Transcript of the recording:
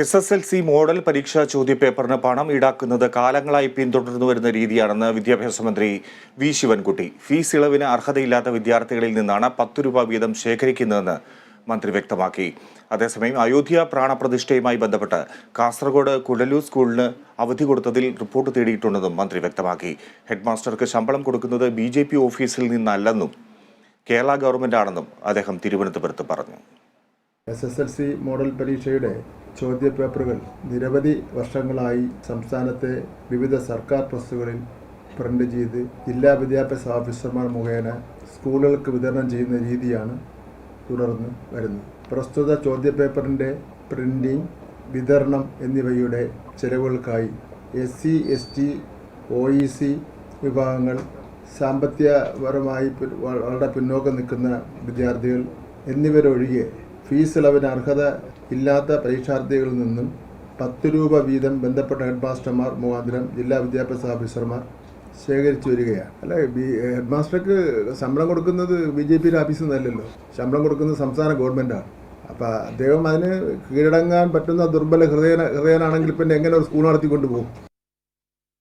S S L C model പരീക്ഷാ ചോദ്യപേപ്പറിന് പണം ഈടാക്കുന്നത് കാലങ്ങളായി പിന്തുടർന്നു വരുന്ന രീതിയാണെന്ന് വിദ്യാഭ്യാസ മന്ത്രി വി ശിവൻകുട്ടി. ഫീസ് ഇളവിന് അർഹതയില്ലാത്ത വിദ്യാർത്ഥികളിൽ നിന്നാണ് പത്ത് രൂപ വീതം ശേഖരിക്കുന്നതെന്ന് മന്ത്രി വ്യക്തമാക്കി. അതേസമയം അയോധ്യ പ്രാണപ്രതിഷ്ഠയുമായി ബന്ധപ്പെട്ട് കാസർഗോഡ് കുഴലൂർ സ്കൂളിന് അവധി കൊടുത്തതിൽ റിപ്പോർട്ട് തേടിയിട്ടുണ്ടെന്നും മന്ത്രി വ്യക്തമാക്കി. ഹെഡ്മാസ്റ്റർക്ക് ശമ്പളം കൊടുക്കുന്നത് ബി ജെ പി ഓഫീസിൽ നിന്നല്ലെന്നും കേരള ഗവൺമെന്റാണെന്നും അദ്ദേഹം തിരുവനന്തപുരത്ത് പറഞ്ഞു. S S L C model പരീക്ഷയുടെ ചോദ്യപേപ്പറുകൾ നിരവധി വർഷങ്ങളായി സംസ്ഥാനത്തെ വിവിധ സർക്കാർ പ്രസ്സുകളിൽ പ്രിന്റ് ചെയ്ത് ജില്ലാ വിദ്യാഭ്യാസ ഓഫീസർമാർ മുഖേന സ്കൂളുകൾക്ക് വിതരണം ചെയ്യുന്ന രീതിയാണ് തുടർന്ന് വരുന്നത്. പ്രസ്തുത ചോദ്യപേപ്പറിന്റെ പ്രിന്റിംഗ് വിതരണം എന്നിവയുടെ ചെലവുകൾക്കായി S C S T O E C വിഭാഗങ്ങൾ സാമ്പത്തികപരമായി വളരെ പിന്നോക്കം നിൽക്കുന്ന വിദ്യാർത്ഥികൾ എന്നിവരൊഴികെ ഫീസ് ഇളവിന് അർഹത ഇല്ലാത്ത പരീക്ഷാർത്ഥികളിൽ നിന്നും പത്ത് രൂപ വീതം ബന്ധപ്പെട്ട ഹെഡ് മാസ്റ്റർമാർ മുഖാന്തരം ജില്ലാ വിദ്യാഭ്യാസ ഓഫീസർമാർ ശേഖരിച്ചു വരികയാണ്. അല്ല? ബി ഹെഡ് മാസ്റ്റർക്ക് ശമ്പളം കൊടുക്കുന്നത് ബി ജെ പിയുടെ ഓഫീസിൽ നിന്നല്ലല്ലോ. ശമ്പളം കൊടുക്കുന്നത് സംസ്ഥാന ഗവൺമെന്റാണ് അപ്പോൾ അദ്ദേഹം അതിന് കീഴടങ്ങാൻ പറ്റുന്ന ദുർബല ഹൃദയ ഹൃദയനാണെങ്കിൽ പിന്നെ എങ്ങനെ ഒരു സ്കൂൾ നടത്തിക്കൊണ്ട് പോകും?